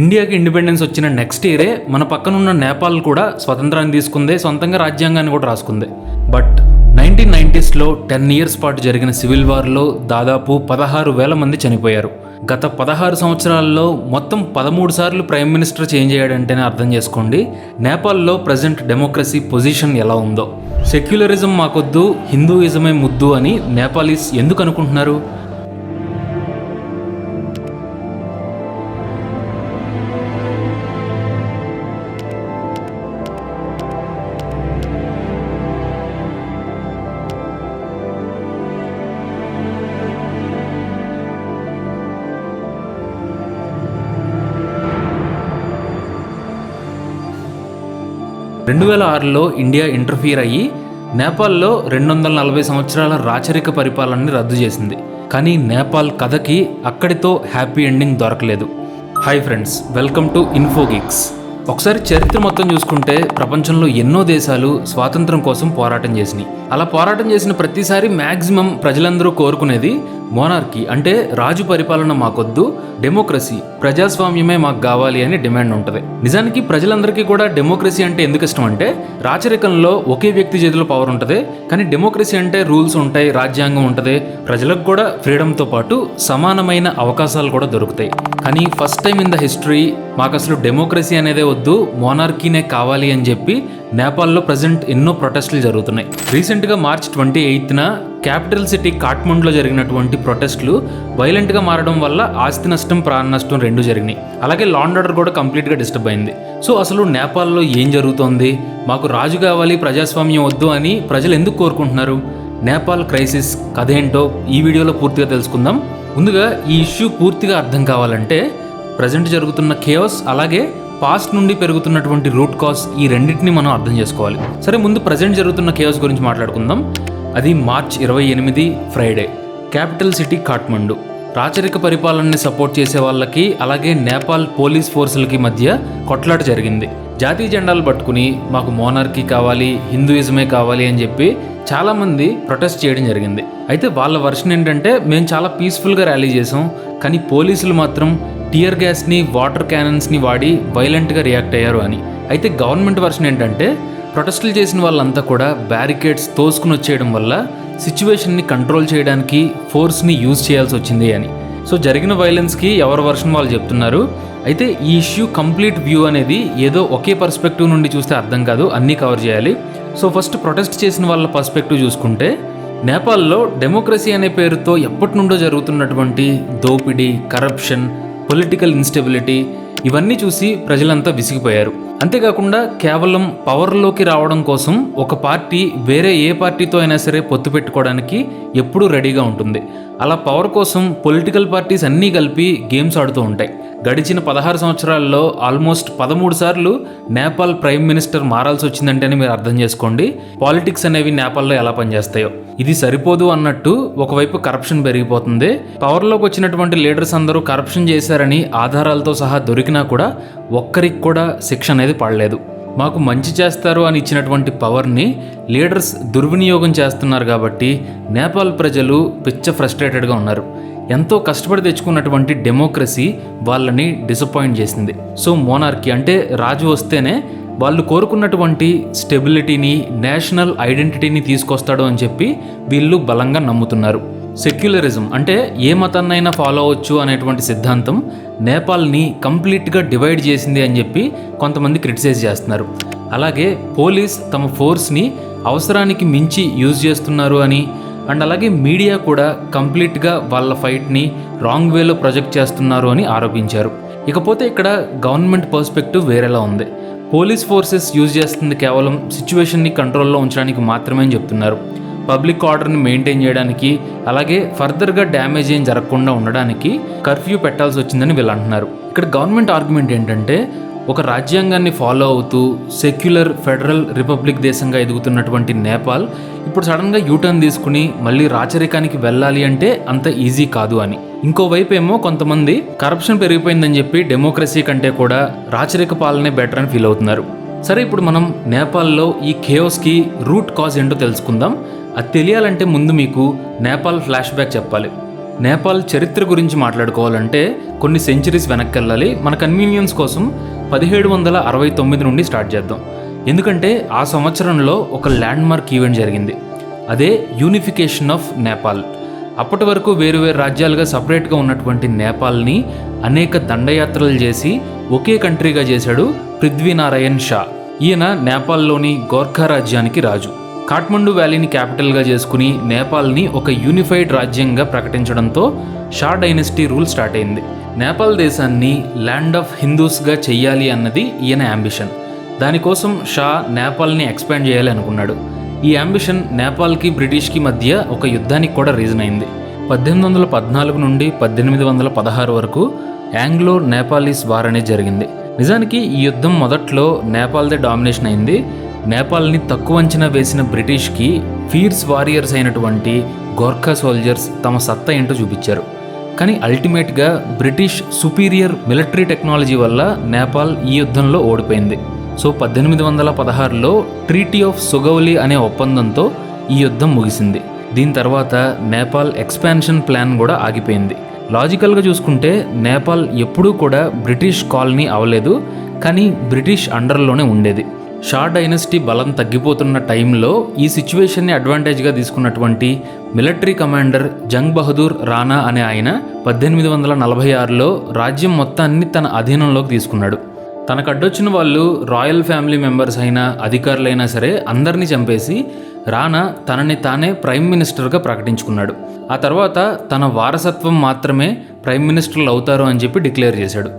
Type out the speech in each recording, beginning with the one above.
ఇండియాకి ఇండిపెండెన్స్ వచ్చిన నెక్స్ట్ ఇయరే మన పక్కనున్న నేపాల్ కూడా స్వతంత్రాన్ని తీసుకుంది సొంతంగా రాజ్యాంగాన్ని కూడా రాసుకుంది. బట్ నైన్టీన్ నైంటీస్లో టెన్ ఇయర్స్ పాటు జరిగిన సివిల్ వార్లో దాదాపు పదహారు వేల మంది చనిపోయారు. గత పదహారు సంవత్సరాల్లో మొత్తం పదమూడు సార్లు ప్రైమ్ మినిస్టర్ చేంజ్ అయ్యాడంటేనే అర్థం చేసుకోండి. నేపాల్లో ప్రజెంట్ డెమోక్రసీ పొజిషన్ ఎలా ఉందో. సెక్యులరిజం మాకొద్దు హిందూయిజమే ముద్దు అని నేపాలీస్ ఎందుకు అనుకుంటున్నారు? రెండు వేల ఆరులో ఇండియా ఇంటర్ఫీర్ అయ్యి నేపాల్లో రెండు వందల నలభై సంవత్సరాల రాచరిక పరిపాలనని రద్దు చేసింది. కానీ నేపాల్ కథకి అక్కడితో హ్యాపీ ఎండింగ్ దొరకలేదు. Hi friends welcome to Infogeeks. ఒకసారి చరిత్ర మొత్తం చూసుకుంటే ప్రపంచంలో ఎన్నో దేశాలు స్వాతంత్రం కోసం పోరాటం చేసినాయి. అలా పోరాటం చేసిన ప్రతిసారి మ్యాక్సిమం ప్రజలందరూ కోరుకునేది మోనార్కీ. అంటే రాజు పరిపాలన మాకొద్దు డెమోక్రసీ ప్రజాస్వామ్యమే మాకు కావాలి అని డిమాండ్ ఉంటుంది. నిజానికి ప్రజలందరికీ కూడా డెమోక్రసీ అంటే ఎందుకు ఇష్టం అంటే రాచరికంలో ఒకే వ్యక్తి చేతిలో పవర్ ఉంటుంది కానీ డెమోక్రసీ అంటే రూల్స్ ఉంటాయి రాజ్యాంగం ఉంటుంది. ప్రజలకు కూడా ఫ్రీడమ్తో పాటు సమానమైన అవకాశాలు కూడా దొరుకుతాయి. కానీ first time in the history మాకు అసలు డెమోక్రసీ అనేదే వద్దు మోనార్కీనే కావాలి అని చెప్పి నేపాల్లో ప్రజెంట్ ఎన్నో ప్రొటెస్టులు జరుగుతున్నాయి. రీసెంట్గా మార్చ్ ట్వంటీ ఎయిత్న క్యాపిటల్ సిటీ కాట్మండ్లో జరిగినటువంటి ప్రొటెస్టులు వైలెంట్గా మారడం వల్ల ఆస్తి నష్టం ప్రాణ నష్టం రెండు జరిగినాయి. అలాగే లాండర్ కూడా కంప్లీట్గా డిస్టర్బ్ అయింది. సో అసలు నేపాల్లో ఏం జరుగుతోంది? మాకు రాజు కావాలి ప్రజాస్వామ్యం వద్దు అని ప్రజలు ఎందుకు కోరుకుంటున్నారు? నేపాల్ క్రైసిస్ కథ ఏంటో ఈ వీడియోలో పూర్తిగా తెలుసుకుందాం. ముందుగా ఈ ఇష్యూ పూర్తిగా అర్థం కావాలంటే ప్రజెంట్ జరుగుతున్న కేవస్ అలాగే పాస్ట్ నుండి పెరుగుతున్నటువంటి రూట్ కాస్ ఈ రెండింటిని మనం అర్థం చేసుకోవాలి. సరే ముందు ప్రజెంట్ జరుగుతున్న కేవస్ గురించి మాట్లాడుకుందాం. అది మార్చ్ ఇరవై ఎనిమిది ఫ్రైడే. క్యాపిటల్ సిటీ కాట్మండు రాచరిక పరిపాలనని సపోర్ట్ చేసే వాళ్ళకి అలాగే నేపాల్ పోలీస్ ఫోర్సులకి మధ్య కొట్లాట జరిగింది. జాతీయ జెండాలు పట్టుకుని మాకు మోనార్కీ కావాలి హిందూయిజమే కావాలి అని చెప్పి చాలామంది ప్రొటెస్ట్ చేయడం జరిగింది. అయితే వాళ్ళ వర్షన్ ఏంటంటే మేము చాలా పీస్ఫుల్గా ర్యాలీ చేసాం కానీ పోలీసులు మాత్రం టియర్ గ్యాస్ని వాటర్ క్యానన్స్ని వాడి వైలెంట్గా రియాక్ట్ అయ్యారు అని. అయితే గవర్నమెంట్ వర్షన్ ఏంటంటే ప్రొటెస్టులు చేసిన వాళ్ళంతా కూడా బ్యారికేడ్స్ తోసుకుని వచ్చేయడం వల్ల సిచ్యువేషన్ని కంట్రోల్ చేయడానికి ఫోర్స్ని యూజ్ చేయాల్సి వచ్చింది అని. సో జరిగిన వైలెన్స్కి ఎవరి వర్షన్ వాళ్ళు చెప్తున్నారు. అయితే ఈ ఇష్యూ కంప్లీట్ వ్యూ అనేది ఏదో ఒకే పర్స్పెక్టివ్ నుండి చూస్తే అర్థం కాదు అన్నీ కవర్ చేయాలి. సో ఫస్ట్ ప్రొటెస్ట్ చేసిన వాళ్ళ పర్స్పెక్టివ్ చూసుకుంటే నేపాల్లో డెమోక్రసీ అనే పేరుతో ఎప్పటి నుండో జరుగుతున్నటువంటి దోపిడీ కరప్షన్ పొలిటికల్ ఇన్స్టెబిలిటీ ఇవన్నీ చూసి ప్రజలంతా విసిగిపోయారు. అంతేకాకుండా కేవలం పవర్లోకి రావడం కోసం ఒక పార్టీ వేరే ఏ పార్టీతో అయినా సరే పొత్తు పెట్టుకోవడానికి ఎప్పుడూ రెడీగా ఉంటుంది. అలా పవర్ కోసం పొలిటికల్ పార్టీస్ అన్నీ కలిపి గేమ్స్ ఆడుతూ ఉంటాయి. గడిచిన పదహారు సంవత్సరాల్లో ఆల్మోస్ట్ పదమూడు సార్లు నేపాల్ ప్రైమ్ మినిస్టర్ మారాల్సి వచ్చిందంటేనే మీరు అర్థం చేసుకోండి. పాలిటిక్స్ అనేవి నేపాల్లో ఎలా పనిచేస్తాయో. ఇది సరిపోదు అన్నట్టు ఒకవైపు కరప్షన్ పెరిగిపోతుంది. పవర్లోకి వచ్చినటువంటి లీడర్స్ అందరూ కరప్షన్ చేశారని ఆధారాలతో సహా దొరికినా కూడా ఒక్కరికి కూడా శిక్ష అనేది పడలేదు. మాకు మంచి చేస్తారు అని ఇచ్చినటువంటి పవర్ని లీడర్స్ దుర్వినియోగం చేస్తున్నారు కాబట్టి నేపాల్ ప్రజలు పిచ్చ ఫ్రస్ట్రేటెడ్గా ఉన్నారు. ఎంతో కష్టపడి తెచ్చుకున్నటువంటి డెమోక్రసీ వాళ్ళని డిసప్పాయింట్ చేసింది. సో మోనార్కీ అంటే రాజు వస్తేనే వాళ్ళు కోరుకున్నటువంటి స్టెబిలిటీని నేషనల్ ఐడెంటిటీని తీసుకొస్తాడు అని చెప్పి వీళ్ళు బలంగా నమ్ముతున్నారు. సెక్యులరిజం అంటే ఏ మతాన్నైనా ఫాలో అవ్వచ్చు అనేటువంటి సిద్ధాంతం నేపాల్ని కంప్లీట్గా డివైడ్ చేసింది అని చెప్పి కొంతమంది క్రిటిసైజ్ చేస్తున్నారు. అలాగే పోలీస్ తమ ఫోర్స్ని అవసరానికి మించి యూజ్ చేస్తున్నారు అని అండ్ అలాగే మీడియా కూడా కంప్లీట్గా వాళ్ళ ఫైట్ని రాంగ్ వేలో ప్రొజెక్ట్ చేస్తున్నారు అని ఆరోపించారు. ఇకపోతే ఇక్కడ గవర్నమెంట్ పర్స్పెక్టివ్ వేరేలా ఉంది. పోలీస్ ఫోర్సెస్ యూజ్ చేస్తుంది కేవలం సిచ్యువేషన్ని కంట్రోల్లో ఉంచడానికి మాత్రమే అని చెప్తున్నారు. పబ్లిక్ ఆర్డర్ని మెయింటైన్ చేయడానికి అలాగే ఫర్దర్గా డ్యామేజ్ ఏం జరగకుండా ఉండడానికి కర్ఫ్యూ పెట్టాల్సి వచ్చిందని వీళ్ళు అంటున్నారు. ఇక్కడ గవర్నమెంట్ ఆర్గ్యుమెంట్ ఏంటంటే ఒక రాజ్యాంగాన్ని ఫాలో అవుతూ సెక్యులర్ ఫెడరల్ రిపబ్లిక్ దేశంగా ఎదుగుతున్నటువంటి నేపాల్ ఇప్పుడు సడన్గా యూటర్న్ తీసుకుని మళ్ళీ రాచరికానికి వెళ్ళాలి అంటే అంత ఈజీ కాదు అని. ఇంకోవైపు ఏమో కొంతమంది కరప్షన్ పెరిగిపోయిందని చెప్పి డెమోక్రసీ కంటే కూడా రాచరిక పాలనే బెటర్ అని ఫీల్ అవుతున్నారు. సరే ఇప్పుడు మనం నేపాల్లో ఈ కేయోస్కి రూట్ కాజ్ ఏంటో తెలుసుకుందాం. అది తెలియాలంటే ముందు మీకు నేపాల్ ఫ్లాష్ బ్యాక్ చెప్పాలి. నేపాల్ చరిత్ర గురించి మాట్లాడుకోవాలంటే కొన్ని సెంచరీస్ వెనక్కి వెళ్ళాలి మన కన్వీనియన్స్ కోసం పదిహేడు వందల అరవై తొమ్మిది నుండి స్టార్ట్ చేద్దాం. ఎందుకంటే ఆ సంవత్సరంలో ఒక ల్యాండ్మార్క్ ఈవెంట్ జరిగింది. అదే యూనిఫికేషన్ ఆఫ్ నేపాల్. అప్పటి వరకు వేరు వేరు రాజ్యాలుగా సపరేట్గా ఉన్నటువంటి నేపాల్ని అనేక దండయాత్రలు చేసి ఒకే కంట్రీగా చేశాడు పృథ్వీనారాయణ్ షా. ఈయన నేపాల్లోని గోర్ఖా రాజ్యానికి రాజు. కాఠ్మండు వ్యాలీని క్యాపిటల్గా చేసుకుని నేపాల్ని ఒక యూనిఫైడ్ రాజ్యంగా ప్రకటించడంతో షా డైనెస్టీ రూల్ స్టార్ట్ అయింది. నేపాల్ దేశాన్ని ల్యాండ్ ఆఫ్ హిందూస్గా చెయ్యాలి అన్నది ఈయన అంబిషన్ దానికోసం షా నేపాల్ని ఎక్స్పాండ్ చేయాలి అనుకున్నాడు. ఈ అంబిషన్ నేపాల్కి బ్రిటిష్కి మధ్య ఒక యుద్ధానికి కూడా రీజన్ అయింది. పద్దెనిమిది వందల పద్నాలుగు నుండి పద్దెనిమిది వందల పదహారు వరకు యాంగ్లో నేపాలీస్ వార్ అనేది జరిగింది. నిజానికి ఈ యుద్ధం మొదట్లో నేపాల్దే డామినేషన్ అయింది. నేపాల్ని తక్కువ అంచనా వేసిన బ్రిటిష్కి ఫీర్స్ వారియర్స్ అయినటువంటి గోర్ఖా సోల్జర్స్ తమ సత్తా ఏంటో చూపించారు. కానీ అల్టిమేట్గా బ్రిటిష్ సుపీరియర్ మిలిటరీ టెక్నాలజీ వల్ల నేపాల్ ఈ యుద్ధంలో ఓడిపోయింది. సో పద్దెనిమిది వందల పదహారులో ట్రీటీ ఆఫ్ సుగౌలి అనే ఒప్పందంతో ఈ యుద్ధం ముగిసింది. దీని తర్వాత నేపాల్ ఎక్స్పాన్షన్ ప్లాన్ కూడా ఆగిపోయింది. లాజికల్గా చూసుకుంటే నేపాల్ ఎప్పుడూ కూడా బ్రిటిష్ కాలనీ అవ్వలేదు కానీ బ్రిటిష్ అండర్లోనే ఉండేది. షా డైనస్టీ బలం తగ్గిపోతున్న టైంలో ఈ సిచ్యువేషన్ని అడ్వాంటేజ్గా తీసుకున్నటువంటి మిలిటరీ కమాండర్ జంగ్ బహదూర్ రాణా అనే ఆయన పద్దెనిమిది వందల నలభై ఆరులో రాజ్యం మొత్తాన్ని తన అధీనంలోకి తీసుకున్నాడు. తనకు అడ్డొచ్చిన వాళ్ళు రాయల్ ఫ్యామిలీ మెంబర్స్ అయినా అధికారులైనా సరే అందరినీ చంపేసి రానా తనని తానే ప్రైమ్ మినిస్టర్గా ప్రకటించుకున్నాడు. ఆ తర్వాత తన వారసత్వం మాత్రమే ప్రైమ్ మినిస్టర్లు అవుతారు అని చెప్పి డిక్లేర్ చేశాడు.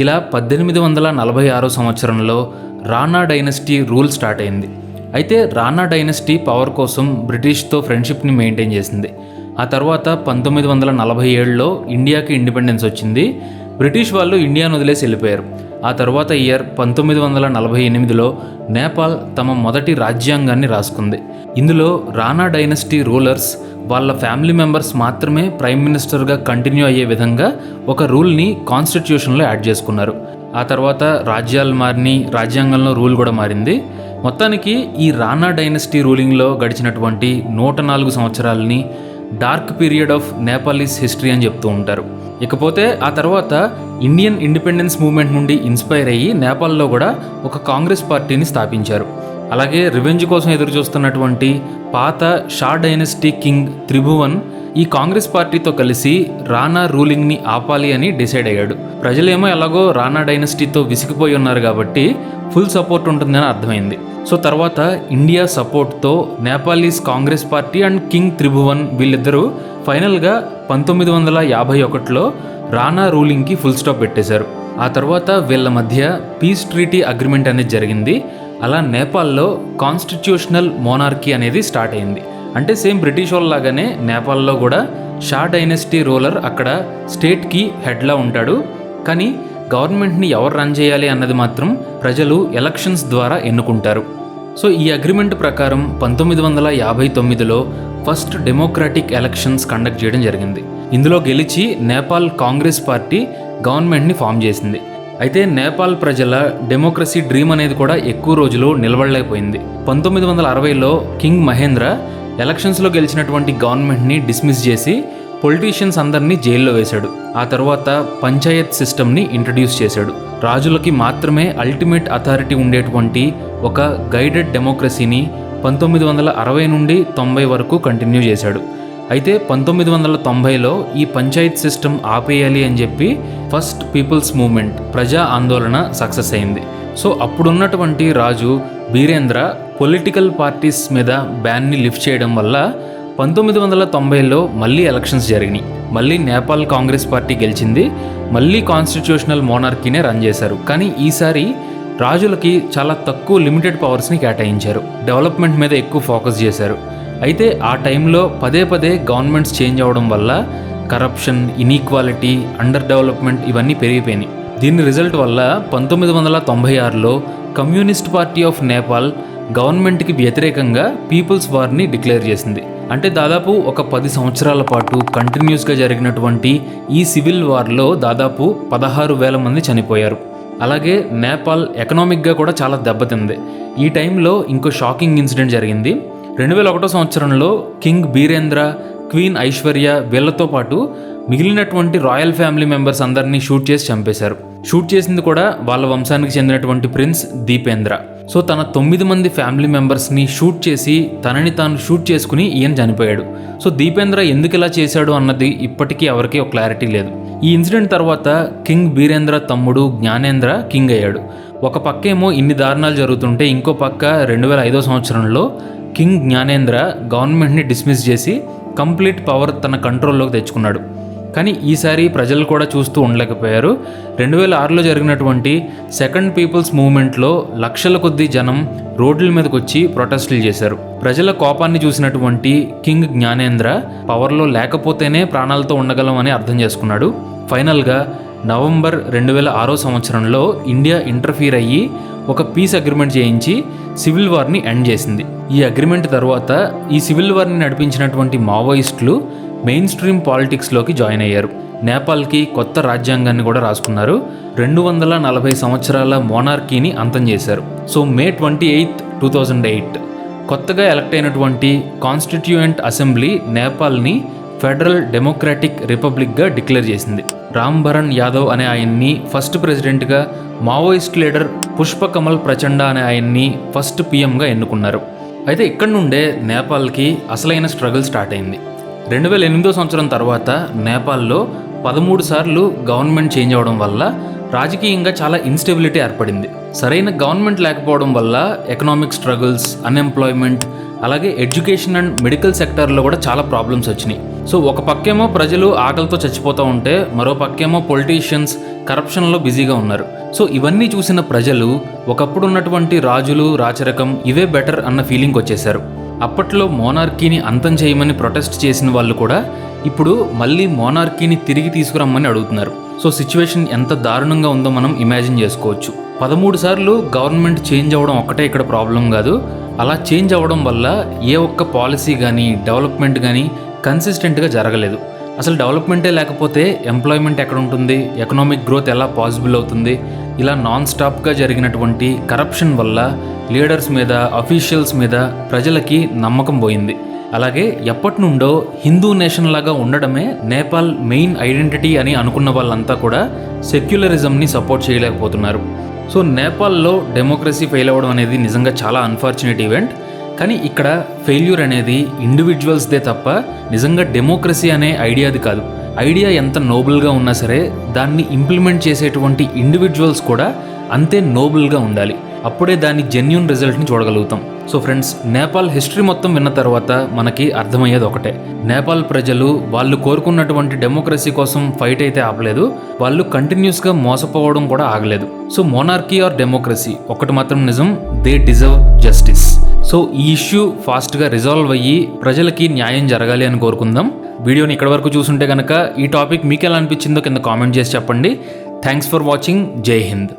ఇలా పద్దెనిమిది వందల నలభై ఆరో సంవత్సరంలో రానా డైనస్టీ రూల్ స్టార్ట్ అయింది. అయితే రానా డైనస్టీ పవర్ కోసం బ్రిటిష్తో ఫ్రెండ్షిప్ని మెయింటైన్ చేసింది. ఆ తర్వాత పంతొమ్మిది వందల నలభై ఏడులో ఇండియాకి ఇండిపెండెన్స్ వచ్చింది. బ్రిటిష్ వాళ్ళు ఇండియాను వదిలేసి వెళ్ళిపోయారు. ఆ తర్వాత ఇయర్ పంతొమ్మిది వందల నలభై ఎనిమిదిలో నేపాల్ తమ మొదటి రాజ్యాంగాన్ని రాసుకుంది. ఇందులో రానా డైనస్టీ రూలర్స్ వాళ్ళ ఫ్యామిలీ మెంబర్స్ మాత్రమే ప్రైమ్ మినిస్టర్గా కంటిన్యూ అయ్యే విధంగా ఒక రూల్ని కాన్స్టిట్యూషన్లో యాడ్ చేసుకున్నారు. ఆ తర్వాత రాజ్యాలు మారిని రాజ్యాంగంలో రూల్ కూడా మారింది. మొత్తానికి ఈ రానా డైనస్టీ రూలింగ్లో గడిచినటువంటి నూట నాలుగు సంవత్సరాలని dark period of Nepalese history అని చెప్తూ ఉంటారు. ఇకపోతే ఆ తర్వాత ఇండియన్ ఇండిపెండెన్స్ మూవ్మెంట్ నుండి ఇన్స్పైర్ అయ్యి నేపాల్లో కూడా ఒక కాంగ్రెస్ పార్టీని స్థాపించారు. అలాగే రివెంజ్ కోసం ఎదురు చూస్తున్నటువంటి పాత షా డైనస్టీ కింగ్ త్రిభువన్ ఈ కాంగ్రెస్ పార్టీతో కలిసి రానా రూలింగ్ని ఆపాలి అని డిసైడ్ అయ్యాడు. ప్రజలేమో ఎలాగో రానా డైనస్టీతో విసిగిపోయి ఉన్నారు కాబట్టి ఫుల్ సపోర్ట్ ఉంటుందని అర్థమైంది. సో తర్వాత ఇండియా సపోర్ట్తో Nepalese Congress party and king Tribhuvan వీళ్ళిద్దరూ ఫైనల్గా పంతొమ్మిది వందల యాభై ఒకటిలో రానా రూలింగ్కి ఫుల్ స్టాప్ పెట్టేశారు. ఆ తర్వాత వీళ్ళ మధ్య పీస్ ట్రీటీ అగ్రిమెంట్ అనేది జరిగింది. అలా నేపాల్లో కాన్స్టిట్యూషనల్ మోనార్కీ అనేది స్టార్ట్ అయింది. అంటే సేమ్ బ్రిటిష్ వాళ్ళలాగానే నేపాల్లో కూడా షా డైనస్టీ రూలర్ అక్కడ స్టేట్కి హెడ్లా ఉంటాడు. కానీ గవర్నమెంట్ని ఎవరు రన్ చేయాలి అన్నది మాత్రం ప్రజలు ఎలక్షన్స్ ద్వారా ఎన్నుకుంటారు. సో ఈ అగ్రిమెంట్ ప్రకారం పంతొమ్మిది వందల యాభై తొమ్మిదిలో ఫస్ట్ డెమోక్రాటిక్ ఎలక్షన్స్ కండక్ట్ చేయడం జరిగింది. ఇందులో గెలిచి నేపాల్ కాంగ్రెస్ పార్టీ గవర్నమెంట్ని ఫామ్ చేసింది. అయితే నేపాల్ ప్రజల డెమోక్రసీ డ్రీమ్ అనేది కూడా ఎక్కువ రోజులు నిలబడలేకపోయింది. పంతొమ్మిది వందల అరవైలో కింగ్ మహేంద్ర ఎలక్షన్స్లో గెలిచినటువంటి గవర్నమెంట్ని డిస్మిస్ చేసి పొలిటీషియన్స్ అందరినీ జైల్లో వేశాడు. ఆ తర్వాత పంచాయత్ సిస్టమ్ని ఇంట్రడ్యూస్ చేశాడు. రాజులకి మాత్రమే అల్టిమేట్ అథారిటీ ఉండేటువంటి ఒక గైడెడ్ డెమోక్రసీని పంతొమ్మిది వందల అరవై నుండి తొంభై వరకు కంటిన్యూ చేశాడు. అయితే పంతొమ్మిది వందల తొంభైలో ఈ పంచాయత్ సిస్టమ్ ఆపేయాలి అని చెప్పి ఫస్ట్ పీపుల్స్ మూవ్మెంట్ ప్రజా ఆందోళన సక్సెస్ అయింది. సో అప్పుడున్నటువంటి రాజు బీరేంద్ర పొలిటికల్ పార్టీస్ మీద బ్యాన్ని లిఫ్ట్ చేయడం వల్ల పంతొమ్మిది వందల తొంభైలో మళ్ళీ ఎలక్షన్స్ జరిగినాయి. మళ్ళీ నేపాల్ కాంగ్రెస్ పార్టీ గెలిచింది. మళ్ళీ కాన్స్టిట్యూషనల్ మోనార్కీనే రన్ చేశారు. కానీ ఈసారి రాజులకి చాలా తక్కువ లిమిటెడ్ పవర్స్ని కేటాయించారు. డెవలప్మెంట్ మీద ఎక్కువ ఫోకస్ చేశారు. అయితే ఆ టైంలో పదే పదే గవర్నమెంట్స్ చేంజ్ అవ్వడం వల్ల కరప్షన్ ఇనీక్వాలిటీ అండర్ డెవలప్మెంట్ ఇవన్నీ పెరిగిపోయినాయి. దీని రిజల్ట్ వల్ల పంతొమ్మిది వందల తొంభై ఆరులో కమ్యూనిస్ట్ పార్టీ ఆఫ్ నేపాల్ గవర్నమెంట్కి వ్యతిరేకంగా పీపుల్స్ వార్ని డిక్లేర్ చేసింది. అంటే దాదాపు ఒక పది సంవత్సరాల పాటు కంటిన్యూస్గా జరిగినటువంటి ఈ సివిల్ వార్లో దాదాపు పదహారు వేల మంది చనిపోయారు. అలాగే నేపాల్ ఎకనామిక్గా కూడా చాలా దెబ్బతింది. ఈ టైంలో ఇంకో షాకింగ్ ఇన్సిడెంట్ జరిగింది. రెండు వేల ఒకటో సంవత్సరంలో కింగ్ బీరేంద్ర క్వీన్ ఐశ్వర్య వీళ్ళతో పాటు మిగిలినటువంటి రాయల్ ఫ్యామిలీ మెంబర్స్ అందరినీ షూట్ చేసి చంపేశారు. షూట్ చేసింది కూడా వాళ్ళ వంశానికి చెందినటువంటి ప్రిన్స్ దీపేంద్ర. సో తన తొమ్మిది మంది ఫ్యామిలీ మెంబర్స్ని షూట్ చేసి తనని తాను షూట్ చేసుకుని ఈయన చనిపోయాడు. సో దీపేంద్ర ఎందుకు ఇలా చేశాడు అన్నది ఇప్పటికీ ఎవరికీ ఒక క్లారిటీ లేదు. ఈ ఇన్సిడెంట్ తర్వాత కింగ్ బీరేంద్ర తమ్ముడు జ్ఞానేంద్ర కింగ్ అయ్యాడు. ఒక పక్కేమో ఇన్ని దారుణాలు జరుగుతుంటే ఇంకో పక్క రెండు వేల ఐదో సంవత్సరంలో కింగ్ జ్ఞానేంద్ర గవర్నమెంట్ని డిస్మిస్ చేసి కంప్లీట్ పవర్ తన కంట్రోల్లోకి తెచ్చుకున్నాడు. కానీ ఈసారి ప్రజలు కూడా చూస్తూ ఉండలేకపోయారు. రెండు వేల ఆరులో జరిగినటువంటి సెకండ్ పీపుల్స్ మూవ్మెంట్లో లక్షల కొద్దీ జనం రోడ్ల మీదకి వచ్చి ప్రొటెస్టులు చేశారు. ప్రజల కోపాన్ని చూసినటువంటి కింగ్ జ్ఞానేంద్ర పవర్లో లేకపోతేనే ప్రాణాలతో ఉండగలం అని అర్థం చేసుకున్నాడు. ఫైనల్గా నవంబర్ రెండు వేల ఆరో సంవత్సరంలో ఇండియా ఇంటర్ఫీర్ అయ్యి ఒక పీస్ అగ్రిమెంట్ చేయించి సివిల్ వార్ని ఎండ్ చేసింది. ఈ అగ్రిమెంట్ తర్వాత ఈ సివిల్ వార్ని నడిపించినటువంటి మావోయిస్టులు మెయిన్ స్ట్రీమ్ పాలిటిక్స్లోకి జాయిన్ అయ్యారు. నేపాల్కి కొత్త రాజ్యాంగాన్ని కూడా రాసుకున్నారు. రెండు వందల నలభై సంవత్సరాల మోనార్కీని అంతం చేశారు. So May twenty eighth two thousand eight. కొత్తగా ఎలక్ట్ అయినటువంటి కాన్స్టిట్యూయెంట్ అసెంబ్లీ నేపాల్ని ఫెడరల్ డెమోక్రాటిక్ రిపబ్లిక్గా డిక్లేర్ చేసింది. రామ్ భరణ్ యాదవ్ అనే ఆయన్ని ఫస్ట్ ప్రెసిడెంట్గా మావోయిస్ట్ లీడర్ పుష్పకమల్ ప్రచండ అనే ఆయన్ని ఫస్ట్ పీఎంగా ఎన్నుకున్నారు. అయితే ఇక్కడ నుండే నేపాల్కి అసలైన స్ట్రగుల్ స్టార్ట్ అయింది. రెండు వేల ఎనిమిదో సంవత్సరం తర్వాత నేపాల్లో పదమూడు సార్లు గవర్నమెంట్ చేంజ్ అవ్వడం వల్ల రాజకీయంగా చాలా ఇన్స్టెబిలిటీ ఏర్పడింది. సరైన గవర్నమెంట్ లేకపోవడం వల్ల ఎకనామిక్ స్ట్రగుల్స్ అన్ఎంప్లాయ్మెంట్ అలాగే ఎడ్యుకేషన్ అండ్ మెడికల్ సెక్టార్లో కూడా చాలా ప్రాబ్లమ్స్ వచ్చినాయి. సో ఒక పక్కేమో ప్రజలు ఆకలితో చచ్చిపోతూ ఉంటే మరో పక్కేమో పొలిటీషియన్స్ కరప్షన్లో బిజీగా ఉన్నారు. సో ఇవన్నీ చూసిన ప్రజలు ఒకప్పుడు ఉన్నటువంటి రాజులు రాచరకం ఇవే బెటర్ అన్న ఫీలింగ్ వచ్చేశారు. అప్పట్లో మోనార్కీని అంతం చేయమని ప్రొటెస్ట్ చేసిన వాళ్ళు కూడా ఇప్పుడు మళ్ళీ మోనార్కీని తిరిగి తీసుకురమ్మని అడుగుతున్నారు. సో సిచ్యువేషన్ ఎంత దారుణంగా ఉందో మనం ఇమాజిన్ చేసుకోవచ్చు. పదమూడు సార్లు గవర్నమెంట్ చేంజ్ అవ్వడం ఒక్కటే ఇక్కడ ప్రాబ్లం కాదు. అలా చేంజ్ అవ్వడం వల్ల ఏ ఒక్క పాలసీ కానీ డెవలప్మెంట్ కానీ కన్సిస్టెంట్గా జరగలేదు. అసలు డెవలప్మెంటే లేకపోతే ఎంప్లాయ్మెంట్ ఎక్కడ ఉంటుంది? ఎకనామిక్ గ్రోత్ ఎలా పాసిబుల్ అవుతుంది? ఇలా నాన్ స్టాప్గా జరిగినటువంటి కరప్షన్ వల్ల లీడర్స్ మీద అఫీషియల్స్ మీద ప్రజలకి నమ్మకం పోయింది. అలాగే ఎప్పటి నుండో హిందూ నేషన్ లాగా ఉండడమే నేపాల్ మెయిన్ ఐడెంటిటీ అని అనుకున్న వాళ్ళంతా కూడా సెక్యులరిజంని సపోర్ట్ చేయలేకపోతున్నారు. సో నేపాల్లో డెమోక్రసీ ఫెయిల్ అవ్వడం అనేది నిజంగా చాలా అన్ఫార్చునేట్ ఈవెంట్ కానీ ఇక్కడ ఫెయిల్యూర్ అనేది ఇండివిజువల్స్దే తప్ప నిజంగా డెమోక్రసీ అనే ఐడియాది కాదు. ఐడియా ఎంత నోబుల్గా ఉన్నా సరే దాన్ని ఇంప్లిమెంట్ చేసేటువంటి ఇండివిజువల్స్ కూడా అంతే నోబుల్గా ఉండాలి. అప్పుడే దాని జెన్యున్ రిజల్ట్ని చూడగలుగుతాం. సో ఫ్రెండ్స్ నేపాల్ హిస్టరీ మొత్తం విన్న తర్వాత మనకి అర్థమయ్యేది ఒకటే. నేపాల్ ప్రజలు వాళ్ళు కోరుకున్నటువంటి డెమోక్రసీ కోసం ఫైట్ అయితే ఆపలేదు వాళ్ళు కంటిన్యూస్గా మోసపోవడం కూడా ఆగలేదు. సో మోనార్కీ ఆర్ డెమోక్రసీ ఒకటి మాత్రం నిజం దే డిజర్వ్ జస్టిస్. సో ఈ ఇష్యూ ఫాస్ట్గా రిజాల్వ్ అయ్యి ప్రజలకి న్యాయం జరగాలి అని కోరుకుందాం. వీడియోని ఇక్కడ వరకు చూసుంటే కనుక ఈ టాపిక్ మీకు ఎలా అనిపించిందో కింద కామెంట్ చేసి చెప్పండి. Thanks for watching. జై హింద్.